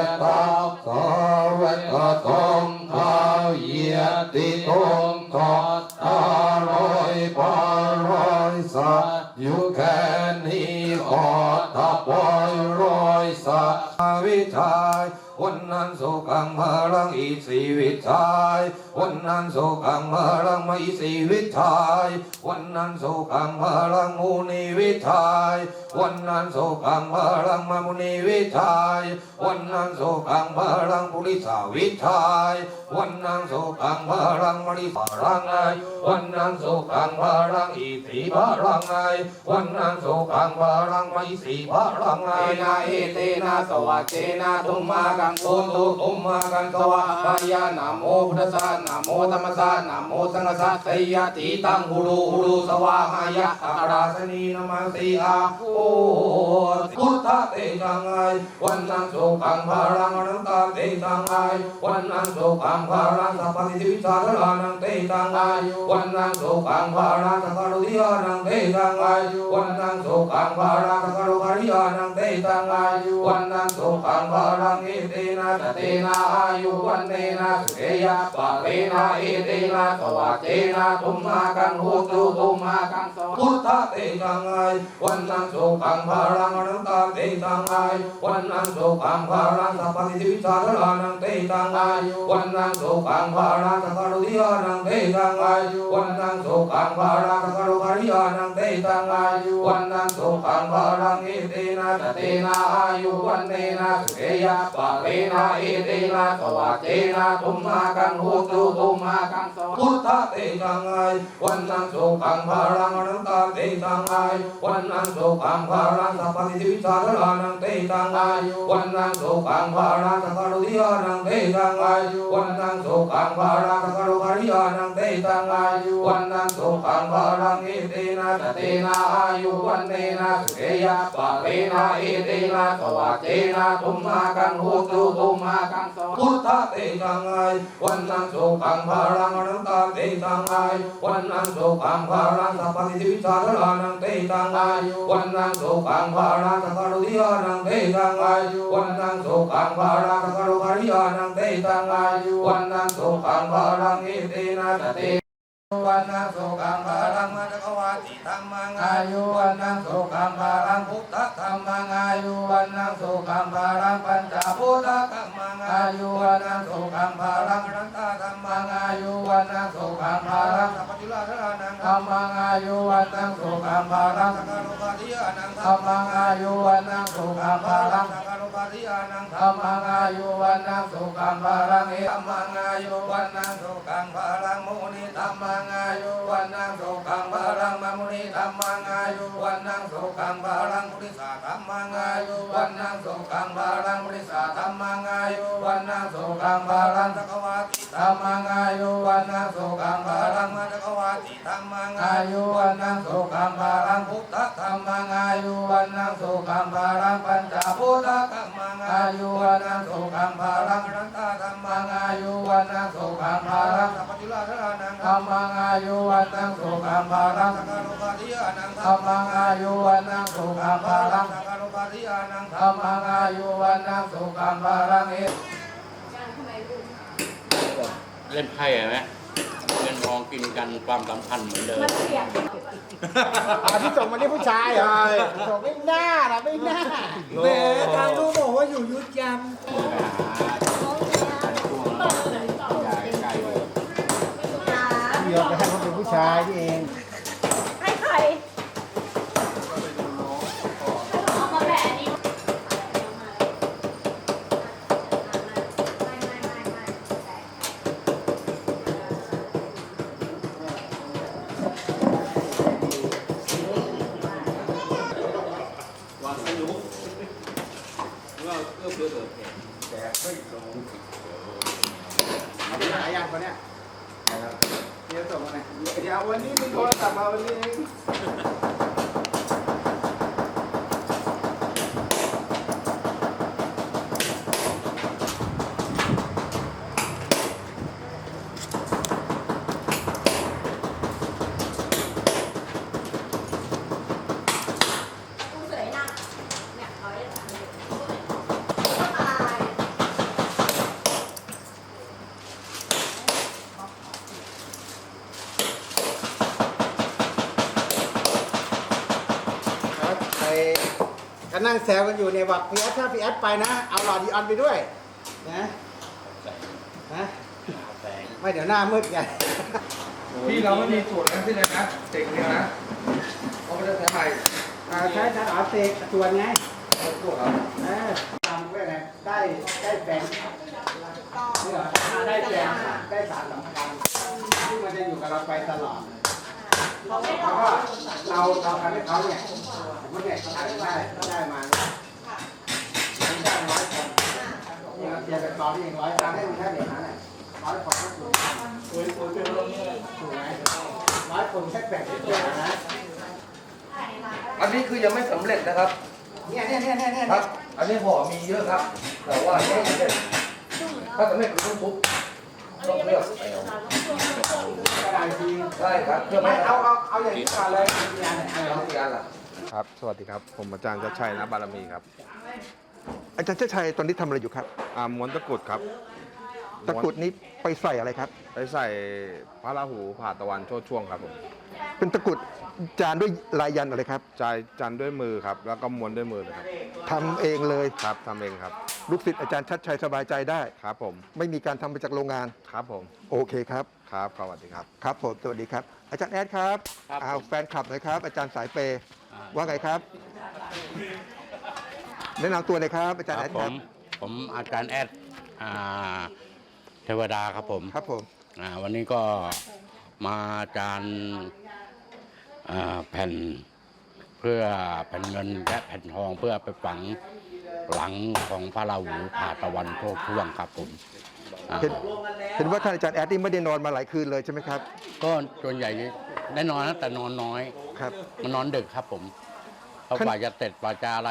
วะตาสวะตาตงขาวเยียติตงทอดอร่อยปอร่อยสัตอยู่แค่นี้อดตาปอยรอยสัตวิชัยวันนั้นสุขังพลังอีสีวิชัยวันนั้นสุขังพลังไม่สีวิชัยวันนั้นสุขังพลังมุนีวิชัยวันนั้นสุขังพลังมามุนีวิชัยวันนั้นสุขังพลังปุริสาวิชัยวันนั้นสุขังพลังมริสารังไงวันนั้นสุขังพลังอีสีพลังไงวันนั้นสุขังพลังไม่สีพลังไงนะเอเตนะสวัสเจนะตุมมากังโกตุนนตุมมากันสวะวะปายานะโมพุทธะนะโมธรรมสานะโมสังฆสาเตยะติตังหูรูหูรูสวาหายะอัราราสนีนมาสีอาพุทธเตจังไงวันนั้นสุขังพลังอนันตเตจังไงวันนั้นสุขังพลังสัพพติวิชาลานังเตจังไงวันนั้นสุขังพลังสัพพะรุทิยานังเตจังไงวันนั้นสุขังพลังสัพพะรุคาริยานังเตจังไงวันนั้นสุขังพลังเอเตนะตเตนะอายุวันเตนะสุเกยะปะเตนะเอเตนะสวัสเจนะตุมมากังโหตุตุมมากังสพุทธเตจังไงวันนั้นสุขังพลังอนันตเตจังไงวันนั้นสุขังพลังสัพพติวิชาลานังเตจังไงวันนั้นสุขังพลังสัพพะรุทิยานังเตจังไงวันนั้นสุขังพลังสัพพรุคาริยานังเตจังไงวันนั้นสุขังพลังเอเตนะตเตนะอายุวันเตนะสุเกยะปะเตนะเอเตนะสวัสเจนะตุมมากังโหตุตุมมากังสพุทธเตจังไงวันนั้นสุขังพลังอนันตเตจังไงวันนั้นสุขังพลังสัพพิติวิชาลานังเตจังไงวันนั้นสุขังพลังสัพพะรุทิยานังเตจังไงวันนั้นสุขังพลังสัพพะรุคาริยานังเตจังไงวันนั้นสุขังพลังเอเตนะตเตนะอายุวันเตนะสุเกยะปะเตนะเอเตนะสวัสเจนะตุมมากังโหตุตุมมากังสพุทธเตจังไงวันนั้นสุขังพลังอนันตเตจังไงวันนั้นสุขังพลังสัพพติวิชาลานังเตจังไงวันนั้นสุขังพลังสัพพะรุทิยานังเตตังไงวันนังสุขังพลังสัพพะรุคาริยานังเตตังไงวันนังสุขังพลังเอเตนะตเต วันนั้นสุขังพลังมัจจวาติธรรมังอายุวันนั้นสุขังพลังพุทธธรรมังอายุวันนั้นสุขังพลังปัญจพุทธธรรมังอายุวันนั้นสุขังพลังอนันตาธรรมังอายุวันนั้นสุขังพลังสัพพจุลาธานังธรรมังอายุวันนั้นสุขังพลังสังฆารุปาทิยานังธรรมังอายุวันนั้นสุขังพลังสังฆารุปาทิยานังธรรมังอายุวันนั้นสุขังพลังเอธรรมังอายุวันนั้นสุขังพลังมุนีธรรมังงอายุวันนังสุขังบาลังมมุนีธรรมังอายุวันนังสุขังบาลังมุนิสาธรรมังอายุวันนังสุขังบาลังมุนิสาธรรมังอายุวันนังสุขังบาลังสักวาติ ธรรมังอายุวันนั้นสุขังพลังมัจจวาติธรรมังอายุวันนั้นสุขังพลังพุทธธรรมังอายุวันนั้นสุขังพลังปัญจพุทธธรรมังอายุวันนั้นสุขังพลังอนันตธรรมังอายุวันนั้นสุขังพลังสัพพจุลาธานังธรรมังอายุวันนั้นสุขังพลังสังฆารุปาทิยานังธรรมังอายุวันนั้นสุขังพลังสังฆารุปาทิยานังธรรมังอายุวันนั้นสุขังพลังเอ เล่นไพ่ไหมเงินทองกินกันความสัมพันธ์เหมือนเดิมมันเสียงอ่าที่ส่งมานี่ผู้ชายเหรอส่งไม่น่านะไม่น่าแหมทางลูกบอกว่าอยู่ยุทธยันเดียวไปให้เขาเป็นผู้ชายนี่เอง ซวกันอยู่เนี่ยบอกพี่แอดถ้าพี่แอดไปนะ เอาหลอดดีออนไปด้วย นะนะไม่เดี๋ยวหน้ามืดไงพี่เราไม่มีสูตรนะพี่เลยนะเด็กเนี่ยนะเขาไม่ได้ใช้ใหม่อ่าใช้ถ้าเอาเสกชวนไงพวกเราเออทำด้วยไงได้ได้แบงค์นี่เหรอได้แบงค์ได้สารสำคัญที่มันจะอยู่กับเราไปตลอด แล้วก็เราเราทำให้เขาเนี่ยสมมติเนี่ยเขาได้ได้มาเนี่ยมันได้ร้อยคนนี่เราเสียไปตอนนี้ร้อยครั้งให้มันแค่เด็กนั้นน่ะร้อยคนก็ถูกถูกไหมร้อยคนแค่แปดสิบเดียวนะอันนี้คือยังไม่สำเร็จนะครับ เนี่ยเนี่ยเนี่ยเนี่ยเนี่ยครับ อันนี้ห่อมีเยอะครับ แต่ว่ายังไม่สำเร็จถ้าสำเร็จคือต้องทุบ ต้องเคลือบไปเอากระดาษจริงใช่ครับเคลือบไม่ไม่เอาเอาเอาเอาอย่างนี้ก่อนเลยอย่างนี้เอาที่อันล่ะครับ สวัสดีครับ ผมอาจารย์ชัดชัยนะบารมีครับ อาจารย์เชษชัยตอนนี้ทำอะไรอยู่ครับ อ่าม้วนตะกรุดครับตะกรุดนี้ไปใส่อะไรครับไปใส่พระราหูผ่าตะวันโชดช่วงครับผมเป็นตะกรุดจานด้วยลายยันอะไรครับจายจันด้วยมือครับ แล้วก็ม้วนด้วยมือเลยครับทำเองเลย ครับทำเองครับ ลูกศิษย์อาจารย์ชัดชัยสบายใจได้ ครับผมไม่มีการทำมาจากโรงงาน ครับผมโอเคครับ ครับสวัสดีครับ ครับผมสวัสดีครับ อาจารย์แอดครับครับเอาแฟนคลับหน่อยครับ อาจารย์สายเปย์อ่า ว่าไงครับ แนะนำตัวหน่อยครับอาจารย์คแอรับดผครับมผมอาจารย์แอดอ่าเทวดาครับผมครับผมอ่าวันนี้ก็มาอาจารย์อ่าแผ่นเพื่อแผ่นเงินและแผ่นทองเพื่อไปฝัง หลังของพระราหูผ่าตะวันโชคช่วงครับผมอ่าเห็นเห็นว่าท่านอาจารย์แอดนี่ไม่ได้นอนมาหลายคืนเลยใช่ไหมครับก็ส่วนใหญ่แน่นอนนะแต่นอนน้อย ครับ มันนอนดึกครับผมเพราะขั้นกว่าจะเสร็จกว่าจะอะไร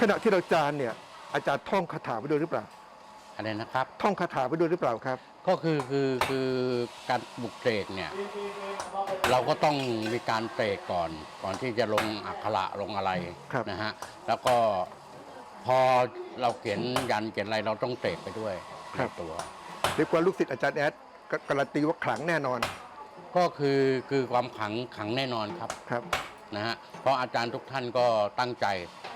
ขณะที่เราจานเนี่ยอาจารย์ท่องคาถาไปด้วยหรือเปล่า อะไรนะครับ ท่องคาถาไปด้วยหรือเปล่าครับ ก็คือคือคือการปลุกเสกเนี่ย เราก็ต้องมีการเสกก่อน ก่อนที่จะลงอักขระลงอะไรครับ นะฮะแล้วก็ พอเราเขียนยันเขียนอะไรเราต้องเสกไปด้วยในตัว เรียกว่าลูกศิษย์อาจารย์แอดก็การันตีว่าขลังแน่นอนก็คือคือความขังขังแน่นอนครับครับ นะฮะเพราะอาจารย์ทุกท่านก็ตั้งใจ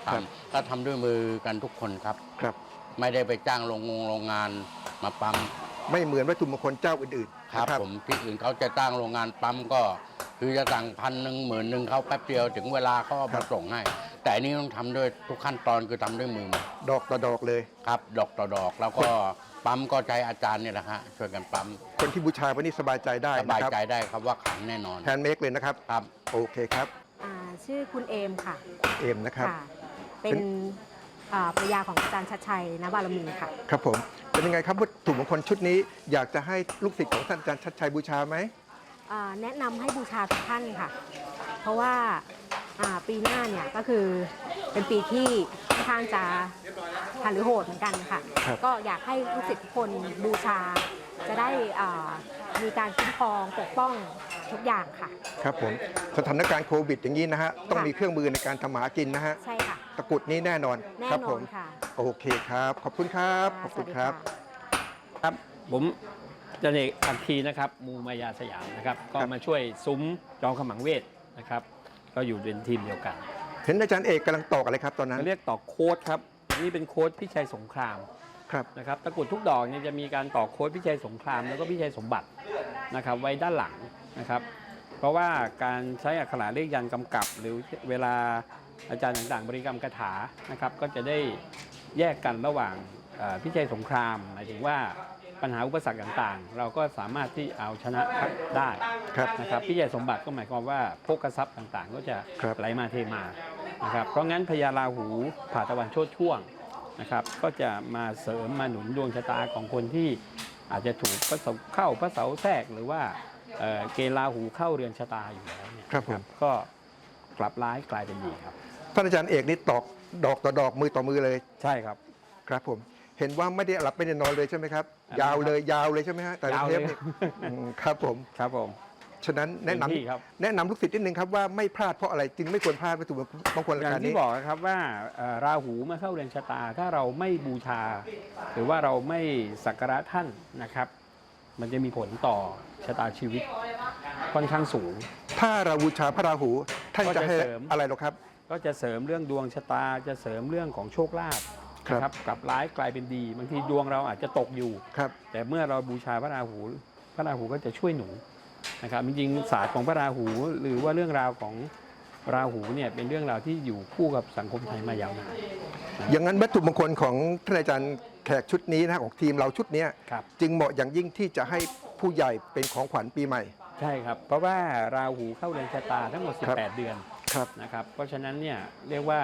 ทครับำถ้าทำด้วยมือกันทุกคนครับ ครับ ไม่ได้ไปจ้างโรงงงโรงงานมาปั๊มไม่เหมือนวัตถุมงคลเจ้าอื่นๆครับ นะผมที่อื่นเขาจะตั้งโรงงานปั๊มก็ คือจะสั่งพันหนึ่งหมื่นหนึ่งเขาแป๊บเดียวถึงเวลาเขาเอามาส่งให้ แต่อันนี้ต้องทำด้วยทุกขั้นตอนคือทำด้วยมือหมดดอกต่อดอกเลย ครับ ดอกต่อดอกแล้วก็ปั๊มก็ใช้อาจารย์เนี่ยแหละฮะช่วยกันปั๊มคนที่บูชาวันนี้สบายใจได้สบานะยครับใจได้ครับว่าขังแน่นอนแฮนด์เมดเลยนะครับ ครับ โอเคครับ อ่าชื่อคุณเอมค่ะเอมนะครับ ค่ะเป็น อ่าภรรยาของอาจารย์ชัดชัยนบารมีค่ะ ครับผม เป็นยังไงครับวัตถุมงคลชุดนี้ อยากจะให้ลูกศิษย์ของท่านอาจารย์ชัดชัยบูชาไหม อ่าแนะนำให้บูชาทุกท่านค่ะ เพราะว่าอ่า ปีหน้าเนี่ยก็คือเป็นปีที่ค่อนข้างจะหันหรือโหดเหมือนกันค่ะ ครับ ก็อยากให้ลูกศิษย์ทุกคนบูชา จะได้อ่ามีการคุ้มครองปกป้องทุกอย่างค่ะ ครับผมสถานการณ์โควิดอย่างนี้นะฮะต้องมีเครื่องมือในการทำหากินนะฮะใช่ค่ะ ตะกรุดนี้แน่นอนแน่ครับนผอนมค่ะโอเคครับ ขอบคุณครับขอบคุณครับครับผมจันเอกอัคคีนะครับมูมายาสยามนะครับ ก็มาช่วยซุ้มจองขมังเวทนะครับ ก็อยู่เป็นทีมเดียวกันเห็นอาจารย์เอกกำลังตอกอะไรครับตอนนั้น เขาเรียกต่อโค้ดครับนี่เป็นโค้ดพิชัยสงครามครับ นะครับตะกรุดทุกดอกเนี่ยจะมีการต่อโค้ดพิชัยสงครามแล้วก็พิชัยสมบัตินะครับไว้ด้านหลังนะครับเพราะว่าการใช้อักขระเลขยันต์กำกับ หรือเวลาอาจารย์ต่างๆ บริกรรมคาถานะครับก็จะได้แยกกันระหว่างเอ่อพิชัยสงครามหมายถึงว่า ปัญหาอุปสรรคต่างๆ เราก็สามารถที่เอาชนะได้ครับนะครับพิชัยสมบัติก็หมายความว่าโภคทรัพย์ต่างๆ ก็จะครับไหลมาเทมานะครับเพราะงั้นพญาราหูผ่าตะวันโชดช่วงนะครับก็จะมาเสริมมาหนุนดวงชะตาของคนที่อาจจะถูกพระเสาเข้าพระเสาแทรกหรือว่าเอ่อเกณฑ์ราหูเข้าเรือนชะตาอยู่แล้วเนี่ยครับผม ก็กลับร้ายกลายเป็นดีครับ ท่านอาจารย์เอกนี่ตอกดอกต่อดอกมือต่อมือเลยใช่ครับ ครับผม เห็นว่าไม่ได้หลับไม่ได้นอนเลยใช่ไหมครับอะไร ยาวเลยยาวเลยใช่ไหมฮะแต่ละยาวเทเลยปนี่อืมครับผม ครับผม ฉะนั้นแนะนเต็มที่ครับำแนะนำลูกศิษย์นิดนึงครับว่าไม่พลาดเพราะอะไรจึงไม่ควรพลาดวัตถุมงคลอรายย่าการงนี้ที่บอกนะครับว่าเอ่อราหูมาเข้าเรือนชะตา ถ้าเราไม่บูชา หรือว่าเราไม่สักการะท่านนะครับ มันจะมีผลต่อชะตาชีวิตค่อนข้างสูง ถ้าเราบูชาพระราหู ท่านก็จะจะให้เสริม อะไรหรอครับ ก็จะเสริมเรื่องดวงชะตาจะเสริมเรื่องของโชคลาภ ครับนะครับกลับร้ายกลายเป็นดี บางทีดวงเราอาจจะตกอยู่ ครับ แต่เมื่อเราบูชาพระราหู พระราหูก็จะช่วยหนุนนะครับจริงๆศาสตร์ของพระราหูหรือว่าเรื่องราวของราหูเนี่ยเป็นเรื่องราวที่อยู่คู่กับสังคมไทยมายาวนาน อย่างนั้นวัตถุมงคลของท่านอาจารย์แขกชุดนี้นะของทีมเราชุดเนี้ยครับ จึงเหมาะอย่างยิ่งที่จะให้ผู้ใหญ่เป็นของขวัญปีใหม่ ใช่ครับ เพราะว่าราหูเข้าเรือนชะตาทั้งหมด ครับ 18 เดือนครับ นะครับเพราะฉะนั้นเนี่ยเรียกว่า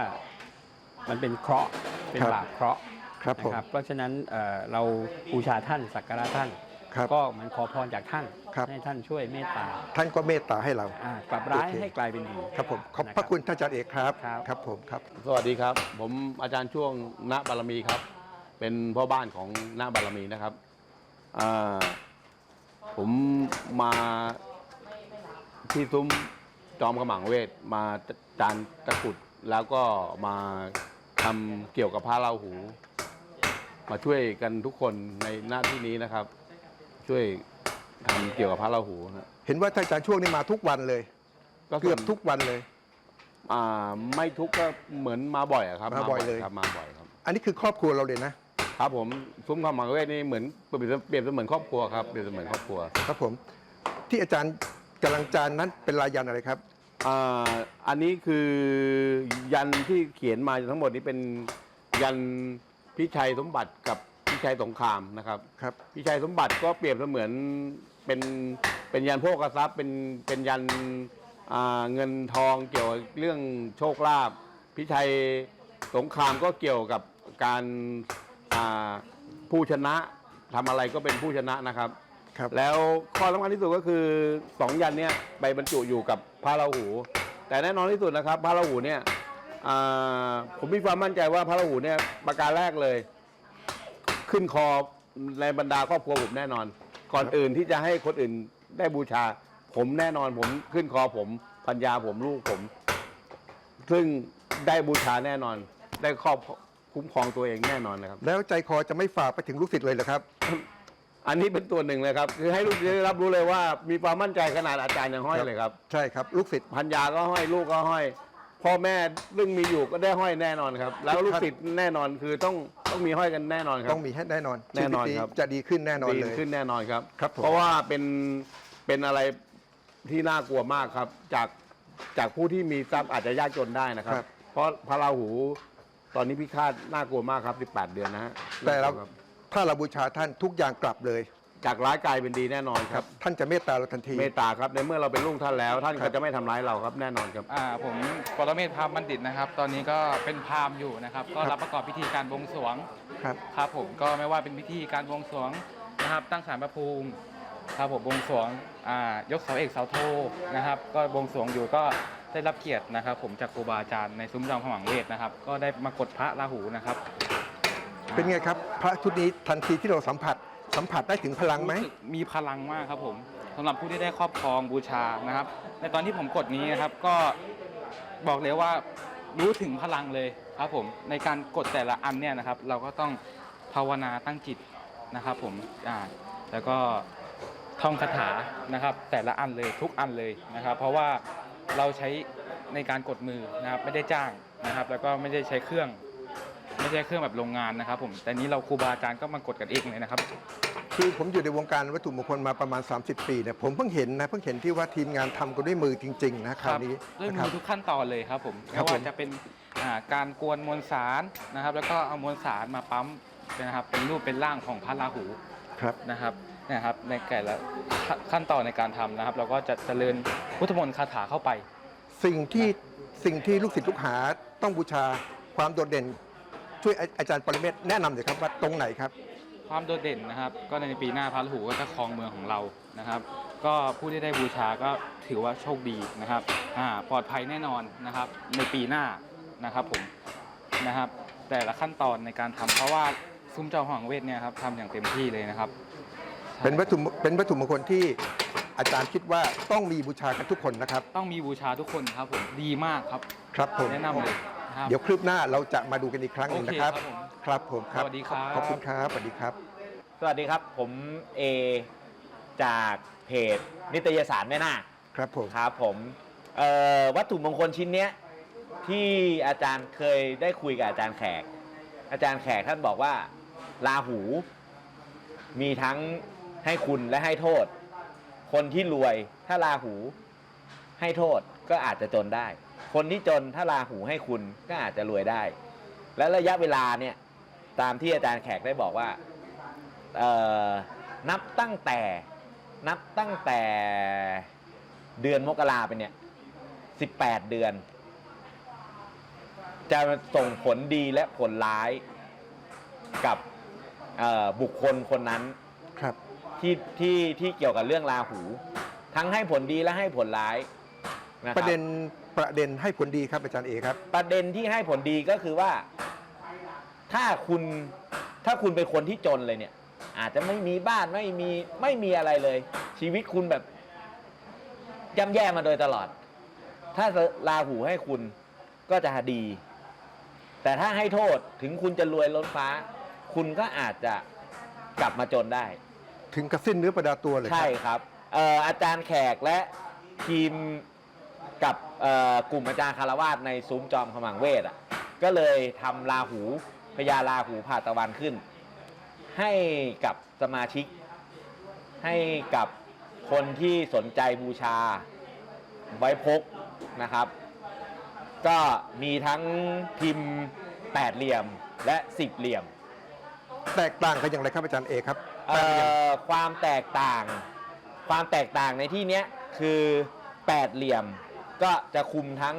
มันเป็นเคราะห์เป็นครับ บาปเคราะห์ครับผม นะครับเพราะฉะนั้นเอ่อเราบูชาท่านสักการะท่าน ครับก็เหมันขอพรจากท่าน ครับ ให้ท่านช่วยเมตตาท่านก็เมตตาให้เรา อ่ากลับร้ายโอเค ให้กลายเป็นดี ครับผมขอบนะพระคุณท่านอาจารย์เอกครับครับ ครับผมครับ สวัสดีครับ ผมอาจารย์ช่วงณบารมีครับ เป็นพ่อบ้านของณบารมีนะครับอ่าผมมาที่ซุ้มจอมขมังเวทมาจานตะกรุดแล้วก็มา ทำเกี่ยวกับพระราหู มาช่วยกันทุกคนในหน้าที่นี้นะครับ ช่วยทำเกี่ยวกับพระราหูนะเห็นว่าท่านอาจารย์ช่วงนี้มาทุกวันเลยเกือบทุกวันเลย อ่าไม่ทุกก็เหมือนมาบ่อยอะครับมาบ่อยเลย ครับมาบ่อยครับ อันนี้คือครอบครัวเราเลยนะครับผมซุ้มขมังเวทนี่เหมือนเปรียบเสเปรียบเสมือนครอบครัวครับเปรียบเสมือนครอบครัว ครับผม ที่อาจารย์กำลังจานนั้นเป็นลายยันต์อะไรครับ อ่าอันนี้คือยันที่เขียนมาทั้งหมดนี้เป็นยันพิชัยสมบัติกับพิชัยสงครามนะครับ ครับ พิชัยสมบัติก็เปรียบเสมือนเป็นเป็นยันโภคทรัพย์เป็นเป็นยันอ่าเงินทองเกี่ยวกับเรื่องโชคลาภพิชัยสงครามก็เกี่ยวกับการอ่าผู้ชนะทำอะไรก็เป็นผู้ชนะนะครับครับ แล้วข้อสำคัญที่สุดก็คือสองยันเนี่ยไปบรรจุอยู่กับ พระราหู แต่แน่นอนที่สุดนะครับ พระราหูเนี่ยผมมีความมั่นใจว่าพระราหูเนี่ยประการแรกเลย ขึ้นคอในบรรดาครอบครัวผมแน่นอน ก่อนอื่นที่จะให้คนอื่นได้บูชา ผมแน่นอนผมขึ้นคอผมพัญญาผมลูกผม ซึ่งได้บูชาแน่นอน ได้ครอบคุ้มครองตัวเองแน่นอนนะครับ แล้วใจคอจะไม่ฝากไปถึงลูกศิษย์เลยเหรอครับ อันนี้เป็นตัวหนึ่งเลยครับคือให้ลูกศิษย์ได้รับรู้เลยว่า มีความมั่นใจขนาดอาจารย์ยังห้อยเลยครับใช่ครับ ลูกศิษย์พัญญาก็ห้อยลูกก็ห้อย พ่อแม่เรื่องมีอยู่ก็ได้ห้อยแน่นอนครับ แล้วลูกศิษย์แน่นอนคือต้องต้องมีห้อยกันแน่นอนครับ ต้องมีให้แน่นอนแน่นอนชีวิตครับ จะดีขึ้นแน่นอนดีเลย ขึ้นแน่นอนครับ ครับผม เพราะว่าเป็นเป็นอะไรที่น่ากลัวมากครับ จากจากผู้ที่มีทรัพย์อาจจะยากจนได้นะครับ ครับ เพราะพระราหูตอนนี้พิฆาตน่ากลัวมากครับ 18 เดือนนะฮะแต่เราครับ ถ้าเราบูชาท่านทุกอย่างกลับเลย จากร้ายกลายเป็นดีแน่นอนครับท่านจะเมตตาเราทันที เมตตาครับในเมื่อเราเป็นลูกท่านแล้ว ท่านครัก็บ จะไม่ทำร้ายเราครับแน่นอนครับ อ่าผมปรเมศพรามบัณฑิตนะครับ ตอนนี้ก็เป็นพราหมณ์อยู่นะครับ ก็รับประกอบพิธีการบวงสรวงครับ ครับผมก็ไม่ว่าเป็นพิธีการบวงสรวงนะครับ ตั้งศาลพระภูมิครับผมบวงสรวงอ่ายกเสาเอกเสาโทนะครับ ก็บวงสรวงอยู่ก็ได้รับเกียรตินะครับ ผมจากครูบาอาจารย์ในซุ้มจอมขมังเวทนะครับ ก็ได้มากดพระราหูนะครับ เป็นไงครับ พระชุดนี้ทันทีที่เราสัมผัส สัมผัสได้ถึงพลังไหม รู้สึกมีพลังมากครับผมสำหรับผู้ที่ได้ครอบครองบูชานะครับ ในตอนที่ผมกดนี้นะครับก็บอกเลยว่ารู้ถึงพลังเลยครับผมในการกดแต่ละอันเนี่ยนะครับ เราก็ต้องภาวนาตั้งจิตนะครับผมอ่าแล้วก็ท่องคาถานะครับ แต่ละอันเลยทุกอันเลยนะครับ เพราะว่าเราใช้ในการกดมือนะครับไม่ได้จ้างนะครับ แล้วก็ไม่ได้ใช้เครื่อง ไม่ใช่เครื่องแบบโรงงานนะครับผมแต่นี้เราครูบาอาจารย์ก็มากดกันเองเลยนะครับ คือผมอยู่ในวงการวัตถุมงคลมาประมาณ 30 ปีเนี่ยผมเพิ่งเห็นนะเพิ่งเห็นที่ว่าทีมงานทำกันด้วยมือจริงๆนะคราวนี้ด้วยนะคมืรับ อทุกขั้นตอนเลยครับผมครัไม่บว่าผมจะเป็นอ่าการกวนมวลสารนะครับ แล้วก็เอามวลสารมาปั๊มนะครับเป็นรูปเป็นร่างของพระราหูครับ นะครับเนะครับในแต่ละขั้นตอนในการทำนะครับ เราก็จะเจริญพุทธมนต์คาถาเข้าไป สิ่งที่สิ่งที่ลูกศิษย์ลูกหาต้องบูชาความโดดเด่น ช่วยอาอาจารย์ปรเมศแนะนำหน่อยครับว่าตรงไหนครับ ความโดดเด่นนะครับ ก็ในปีหน้าพระราหูก็จะครองเมืองของเรานะครับ ก็ผู้ที่ได้บูชาก็ถือว่าโชคดีนะครับอ่าปลอดภัยแน่นอนนะครับ ในปีหน้านะครับผมนะครับ แต่ละขั้นตอนในการทำเพราะว่าซุ้มเจ้าหวังเวทเนี่ยครับทำอย่างเต็มที่เลยนะครับเป็นวัตถุเป็นวัตถุมงคลที่ อาจารย์คิดว่าต้องมีบูชากันทุกคนนะครับ ต้องมีบูชาทุกคนครับผมดีมากครับ ครับผมแนะนำเลยนะครับ เดี๋ยวคลิปหน้าเราจะมาดูกันอีกครั้งหนึ่งนะครับ โอเคครับผมครับสวัสดีครับ ขอบคุณครับสวัสดีครับ สวัสดีครับ ผมเอจากเพจนิตยสารแม่นาคครับผมครับผมเอ่อวัตถุมงคลชิ้นเนี้ยที่อาจารย์เคยได้คุยกับอาจารย์แขก อาจารย์แขกท่านบอกว่าราหู มีทั้งให้คุณและให้โทษ คนที่รวยถ้าราหูให้โทษก็อาจจะจนได้ คนที่จนถ้าราหูให้คุณก็อาจจะรวยได้ และระยะเวลาเนี่ยตามที่อาจารย์แขกได้บอกว่าเอ่อนับตั้งแต่นับตั้งแต่เดือนมกราไปเนี่ย18เดือน จะส่งผลดีและผลร้ายกับบุคคลคนนั้น ที่ที่ที่เกี่ยวกับเรื่องราหู ทั้งให้ผลดีและให้ผลร้ายนะคปบ ระเด็นประเด็นให้ผลดีครับอาจารย์เอครับ ประเด็นที่ให้ผลดีก็คือว่า ถ้าคุณถ้าคุณเป็นคนที่จนเลยเนี่ย อาจจะไม่มีบ้านไม่มีไม่มีอะไรเลย ชีวิตคุณแบบย่ำแย่มาโดยตลอด ถ้าราหูให้คุณก็จะดี แต่ถ้าให้โทษถึงคุณจะรวยล้นฟ้า คุณก็อาจจะกลับมาจนได้ ถึงกระสิ้นเนื้อประดาตัวเลยคใช่รับครับเอ่ออาจารย์แขกและทีมกับเอ่อกลุ่มอาจารย์คารวาสในซุ้มจอมขมังเวทอะก็เลยทำราหูพญาราหูผ่าตะวันขึ้น ให้กับสมาชิก ให้กับคนที่สนใจบูชาไว้พกนะครับ ก็มีทั้งพิมพ์แปดเหลี่ยมและสิบเหลี่ยม แตกต่างกันอย่างไรครับอาจารย์เอครับ เอ่อความแตกต่าง ความแตกต่างในที่เนี้ยคือแปดเหลี่ยม ก็จะคุมทั้ง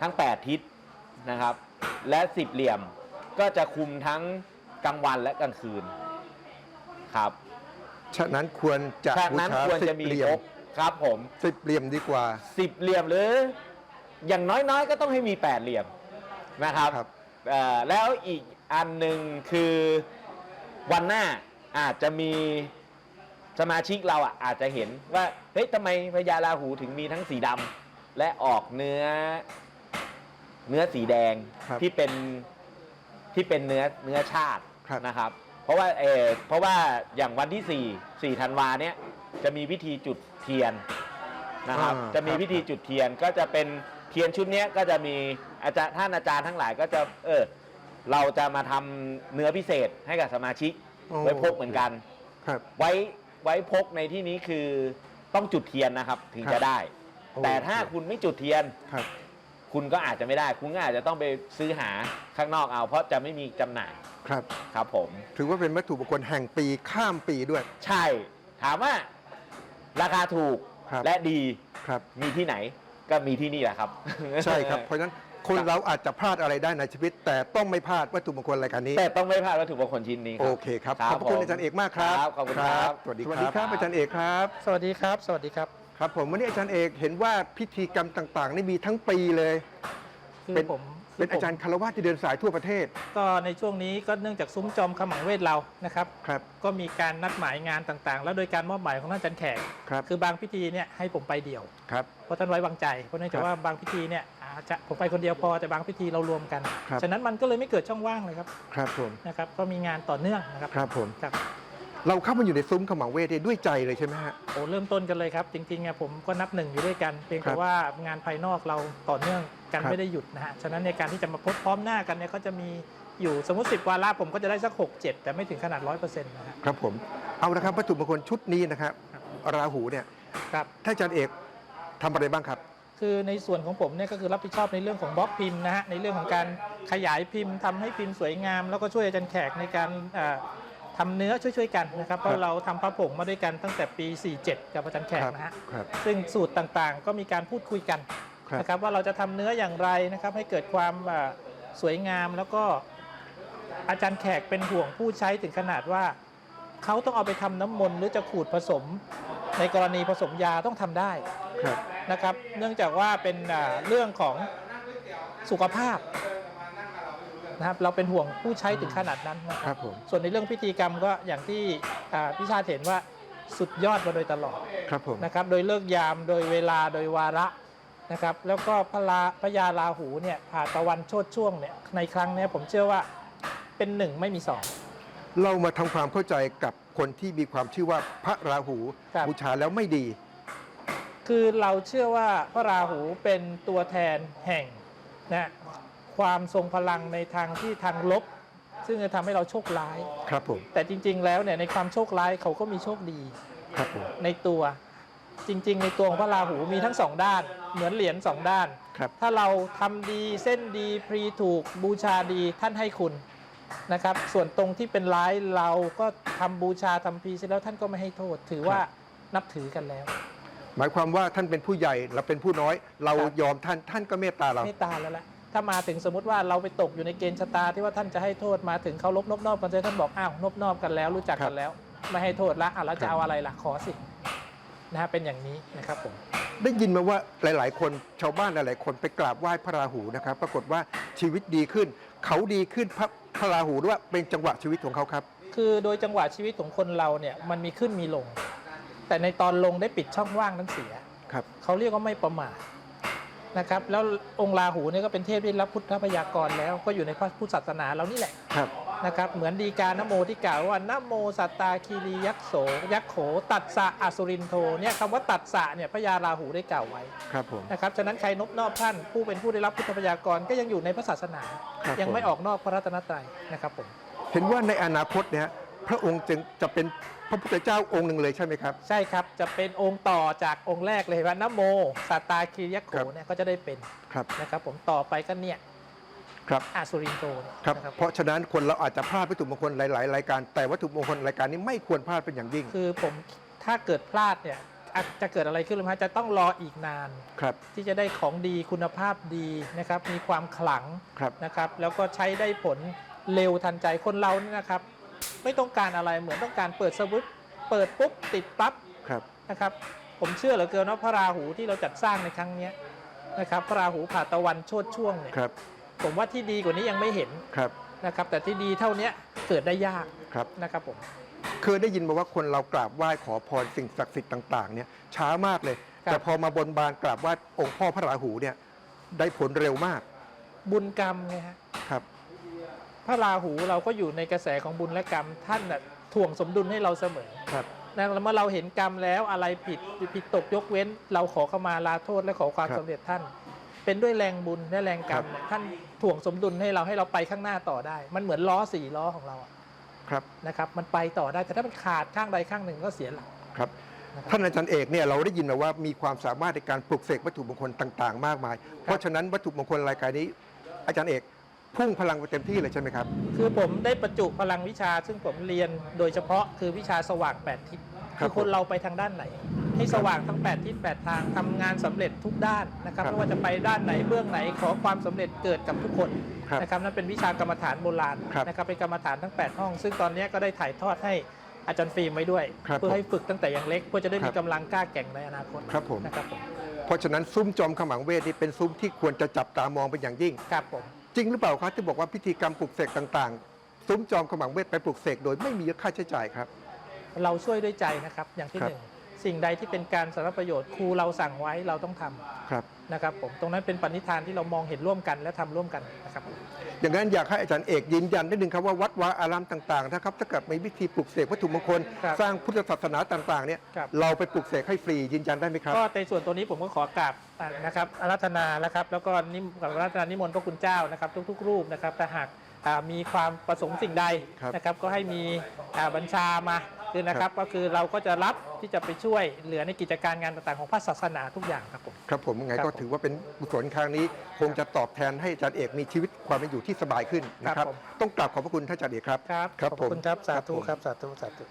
ทั้ง8ทิศนะครับ และสิบเหลี่ยมก็จะคุมทั้งกลางวันและกลางคืนครับฉะนั้นควรจะฉะบูนั้นชาควรสิจะบมีเหลี่ยพมกครับผมสิบเหลี่ยมดีกว่าสิบเหลี่ยมหรือ อย่างน้อยๆ ก็ต้องให้มีแปดเหลี่ยมนะครับครับเอ่อแล้วอีกอันหนึ่งคือวันหน้า อาจจะมีสมาชิกเราอะอาจจะเห็นว่าเฮ้ยทำไมพญาราหูถึงมีทั้งสีดำและออกเนื้อ เนื้อสีแดงครับที่เป็นที่เป็นเนื้อเนื้อชาติครับ นะครับ เพราะว่าเออเพราะว่าอย่างวันที่4 4ธันวาเนี้ยจะมีพิธีจุดเทียนนะครับ อ่าจะมีครับพิธีจุดเทียนก็จะเป็นเทียนชุดเนี้ยก็จะมีอาจารย์ท่านอาจารย์ทั้งหลายก็จะเออเราจะมาทำเนื้อพิเศษให้กับสมาชิก โอ้ไว้พกเหมือนกัน ครับ ไว้ไว้พกในที่นี้คือต้องจุดเทียนนะครับ ถึงครับจะได้โอ้แต่ถ้าคุณไม่จุดเทียน ครับ คุณก็อาจจะไม่ได้ คุณก็อาจจะต้องไปซื้อหาข้างนอกเอา เพราะจะไม่มีจำหน่ายครับ ครับผม ถือว่าเป็นวัตถุมงคลแห่งปีข้ามปีด้วย ใช่ ถามว่าราคาถูกครับ และดีครับ มีที่ไหนก็มีที่นี่แหละครับ ใช่ครับ เพราะฉะนั้น คนเราอาจจะพลาดอะไรได้ในชีวิต แต่ต้องไม่พลาดวัตถุมงคลรายการนี้ แต่ต้องไม่พลาดวัตถุมงคลชิ้นนี้คโอรับเคครับครัขบอบพระคุณผมอาจารย์เอกมากครับครับ ขอบคุณครับสวัสดีครับอาจารย์เอกครับ สวัสดีครับ สวัสดีครับ ครับผมวันนี้อาจารย์เอกเห็นว่าพิธีกรรมต่างๆนี่มีทั้งปีเลยคือเป็นผมเป็นอาจารย์คารวะที่เดินสายทั่วประเทศ ก็ในช่วงนี้ก็เนื่องจากซุ้มจอมขมังเวทเรานะครับครับ ก็มีการนัดหมายงานต่างๆ แล้วโดยการมอบหมายของท่านอาจารย์แขกครับคือบางพิธีเนี่ยให้ผมไปเดี่ยวครับเพราะท่านไว้วางใจเพราะเนื่องจากครับว่าบางพิธีเนี่ยอา จจะผมไปคนเดียวพอแต่บางพิธีเรารวมกัน ครับฉะนั้นมันก็เลยไม่เกิดช่องว่างเลยครับครับผมนะครับก็มีงานต่อเนื่องนะครับครับผม ครับเราเข้ามาอยู่ในซุ้มขมังเวทเนี่ยด้วยใจเลยใช่ไหมฮะ โอ้เริ่มต้นกันเลยครับ จริงๆอะผมก็นับหนึ่งอยู่ด้วยกันเพียงครัแต่บว่างานภายนอกเราต่อเนื่องกันครับไม่ได้หยุดนะฮะฉะนั้นในการที่จะมาพบพร้อมหน้ากันเนี่ยก็จะมีอยู่สมมติ 10วาระผมก็จะได้สัก 6 7 แต่ไม่ถึงขนาด 100%นะฮะ ครับผม เอาละครับวัตถุมงคลชุดนี้นะครับราหูเนี่ยครับ ท่านอาจารย์เอกทำอะไรบ้างครับ คือในส่วนของผมเนี่ยก็คือรับผิดชอบในเรื่องของบล็อกพิมพ์นะฮะในเรื่องของการขยายพิมพ์ทำให้พิมพ์สวยงาม แล้วก็ช่วยอาจารย์แขกในการเอ่อทำเนื้อช่วยๆกันนะครับเพครัราะบเราทำพระผงมาด้วยกันตั้งแต่ปี 47 กับอาจารย์แขกนะฮะครับซึ่งสูตรต่างๆ ก็มีการพูดคุยกันครับนะครับว่าเราจะทำเนื้ออย่างไรนะครับให้เกิดความเอ่อสวยงามแล้วก็อาจารย์แขกเป็นห่วงผู้ใช้ถึงขนาดว่าเขาต้องเอาไปทำน้ำมนต์หรือจะขูดผสม ในกรณีผสมยาต้องทำได้ครับนะครับ เนื่องจากว่าเป็นอ่าเรื่องของสุขภาพนะครับเราเป็นห่วงผู้ใช้ถึงขนาดนั้นนะคครัรับบผมส่วนในเรื่องพิธีกรรมก็อย่างที่อ่าพี่ชาติเห็นว่าสุดยอดมาโดยตลอดครับผมนะครับ โดยเลิกยามโดยเวลาโดยวาระนะครับ แล้วก็พระลาพระยาราหูเนี่ยผ่าตะวันโชดช่วงเนี่ยในครั้งเนี้ยผมเชื่อว่าเป็นหนึ่งไม่มีสองเรามาทำความเข้าใจกับ คนที่มีความเชื่อว่าพระราหูครับ บูชาแล้วไม่ดี คือเราเชื่อว่าพระราหูเป็นตัวแทนแห่งนะความทรงพลังในทางที่ทางลบ ซึ่งจะทำให้เราโชคร้าย ครับผมแต่จริง ๆ แล้วเนี่ยในความโชคร้ายเขาก็มีโชคดีครับผมในตัวจริง ๆ ในตัวของพระราหูมีทั้งสองด้าน เหมือนเหรียญสองด้าน ครับ ถ้าเราทำดีเส้นดีพรีถูกบูชาดีท่านให้คุณ นะครับ ส่วนตรงที่เป็นร้ายเราก็ทำบูชาทำพรีเสร็จแล้วท่านก็ไม่ให้โทษ ถือว่านับถือกันแล้ว หมายความว่าท่านเป็นผู้ใหญ่เราเป็นผู้น้อย เราครับยอมท่านท่านก็เมตตาเราเมตตาแล้วละถ้ามาถึงสมมติว่าเราไปตกอยู่ในเกณฑ์ชะตาที่ว่าท่านจะให้โทษมาถึงเขาลบนบนอบกันเสร็จท่านบอกอ้าวนบนอบกันแล้วรู้จักครักับนแล้ว ไม่ให้โทษละอะแล้วครัจะบเอาอะไรล่ะขอสินะฮะเป็นอย่างนี้นะครับผมได้ยินมาว่าหลาย ๆ คนชาวบ้านหลาย ๆ คนไปกราบไหว้พระราหูนะครับ ปรากฏว่าชีวิตดีขึ้น เขาดีขึ้นพระพ ระราหูด้วยว่าเป็นจังหวะชีวิตของเขาครับ คือโดยจังหวะชีวิตของคนเราเนี่ยมันมีขึ้นมีลง แต่ในตอนลงได้ปิดช่องว่างนั้นเสียครับเขาเรียกว่าไม่ประมาทนะครับแล้วองค์ราหูเนี่ยก็เป็นเทพที่รับพุทธพยากรแล้วก็อยู่ในพระพุทธศาสนาเรานี่แหละครับ นะครับเหมือนดีกานโมที่กล่าวว่านะโมสัตตาคีรียักษ์โสยักษ์โข ตัดสะอสุรินโทเนี่ยคำว่าตัดสะเนี่ยพระยาราหูได้กล่าวไว้ครับผมนะครับฉะนั้นใครนบนอบท่านผู้เป็นผู้ได้รับพุทธพยากรก็ยังอยู่ในพระศาสนาครับยังไม่ผมออกนอกพระรัตนตรัยนะครับผมเห็นว่าในอนาคตเนี่ยพระองค์จึงจะเป็นพระพุทธเจ้าองค์หนึ่งเลยใช่ไหมครับ ใช่ครับจะเป็นองค์ต่อจากองค์แรกเลยว่านะโมสัตตาคีริยโขครับเนี่ยก็จะได้เป็นครับนะครับผมต่อไปก็เนี่ย ครับอาสุรินโตเนี่ยครับนะครับเพราะฉะนั้นคนเราอาจจะพลาดวัตถุมงคลหลาย ๆ รายการ แต่วัตถุมงคลรายการนี้ไม่ควรพลาดเป็นอย่างยิ่ง คือผมถ้าเกิดพลาดเนี่ยอาจจะเกิดอะไรขึ้นหรือไม่จะต้องรออีกนานครับที่จะได้ของดีคุณภาพดีนะครับมีความขลังครับนะครับแล้วก็ใช้ได้ผลเร็วทันใจคนเรานี่นะครับ ไม่ต้องการอะไรเหมือนต้องการเปิดสวิตช์เปิดปุ๊บติดปั๊บครับนะครับผมเชื่อเหลือเกินว่าพระราหูที่เราจัดสร้างในครั้งเนี้ยนะครับพระราหูผ่าตะวันโชดช่วงเนี่ยครับ ผมว่าที่ดีกว่านี้ยังไม่เห็นครับนะครับ แต่ที่ดีเท่าเนี้ยเกิดได้ยากครับนะครับผมเคยได้ยินมาว่าคนเรากราบไหว้ขอพรสิ่งศักดิ์สิทธิ์ต่างๆ เนี่ยช้ามากเลยครับแต่พอมาบนบานกราบไหว้องค์พ่อพระราหูเนี่ย ได้ผลเร็วมาก บุญกรรมไงฮะครับ พระราหูเราก็อยู่ในกระแสของบุญและกรรม ท่านน่ะถ่วงสมดุลให้เราเสมอครับนะแล้วเมื่อเราเห็นกรรมแล้วอะไรผิดผิดตกยกเว้น เราขอเข้ามาลาโทษและขอความครับสำเร็จท่าน เป็นด้วยแรงบุญและแรงกรรมเนี่ยท่าน ถ่วงสมดุลให้เราให้เราไปข้างหน้าต่อได้ มันเหมือนล้อสี่ล้อของเราอะครับนะครับมันไปต่อได้แต่ถ้ามันขาดข้างใดข้างหนึ่งก็เสียหลักครับนะครับท่านอาจารย์เอกเนี่ยเราได้ยินมาว่ามีความสามารถในการปลุกเสกวัตถุมงคลต่าง ๆ มากมาย เพราะฉะนั้นวัตถุมงคลรายการนี้ อาจารย์เอกพุ่งพลังไปเต็มที่เลยใช่ไหมครับ คือผมได้ประจุพลังวิชา ซึ่งผมเรียนโดยเฉพาะคือวิชาสว่างแปดทิศครับคือคนเราไปทางด้านไหน ให้สว่างทั้ง 8 ทิศ 8 ทางทำงานสำเร็จทุกด้านนะครับครับไม่ว่าจะไปด้านไหนเบื้องไหนขอความสำเร็จเกิดกับทุกคนครับนะครับนั่นเป็นวิชากรรมฐานโบราณครับนะครับเป็นกรรมฐานทั้ง 8 ห้อง ซึ่งตอนนี้ก็ได้ถ่ายทอดให้อาจารย์ฟิล์มไว้ด้วย ครับเพื่อให้ฝึกตั้งแต่ยังเล็กเพื่อจะได้ครัมีบกำลังกล้าแกร่งในอนาคตครับผม นะครับผมเพราะฉะนั้นซุ้มจอมขมังเวทนี่เป็นซุ้มที่ควรจะจับตามองเป็นอย่างยิ่ง ครับผม จริงหรือเปล่าครับที่บอกว่าพิธีกรรมปลุกเสกต่างๆ ซุ้มจอมขมังเวทไปปลุกเสกโดยไม่มีค่าใช้จ่ายครับ เราช่วยด้วยใจนะครับอย่างที่ครับ หนึ่ง สิ่งใดที่เป็นการสาธารณประโยชน์ครูเราสั่งไว้เราต้องทำครับ นะครับผมตรงนั้นเป็นปณิธานที่เรามองเห็นร่วมกันและทำร่วมกันนะครับ อย่างนั้นอยากให้อาจารย์เอกยืนยันได้หนึ่งครับว่าวัดวาอารามต่างๆนะครับถ้าเกิดมีวิธีปลุกเสกวัตถุมงคล ครับสร้างพุทธศาสนาต่างๆเนี่ยครับ เราไปปลุกเสกให้ฟรียืนยันได้ไหมครับ ก็ในส่วนตัวนี้ผมก็ขอกราบอ่านะครับอารัธนานะครับ แล้วก็นิมกับอารัธนานิมนต์พระคุณเจ้านะครับ ทุก ๆ รูปนะครับถ้าหากอ่ามีความประสงค์สิ่งใดครับ นะครับ ก็ให้มีอ่าบัญชามา คือนะครับ ก็คือเราก็จะรับที่จะไปช่วยเหลือในกิจการงานต่างๆของพระศาสนาทุกอย่างครับผม ครับผมยังไงครับก็ถือว่าเป็นกุศลครั้งนี้ คงจะตอบแทนให้อาจารย์เอกมีชีวิตความเป็นอยู่ที่สบายขึ้นนะคครัรับบผม ต้องกราบขอบพระคุณท่านอาจารย์เอกครับ ครับครับขอบผมคุณครับสาธุผมครับสาธุสาธุ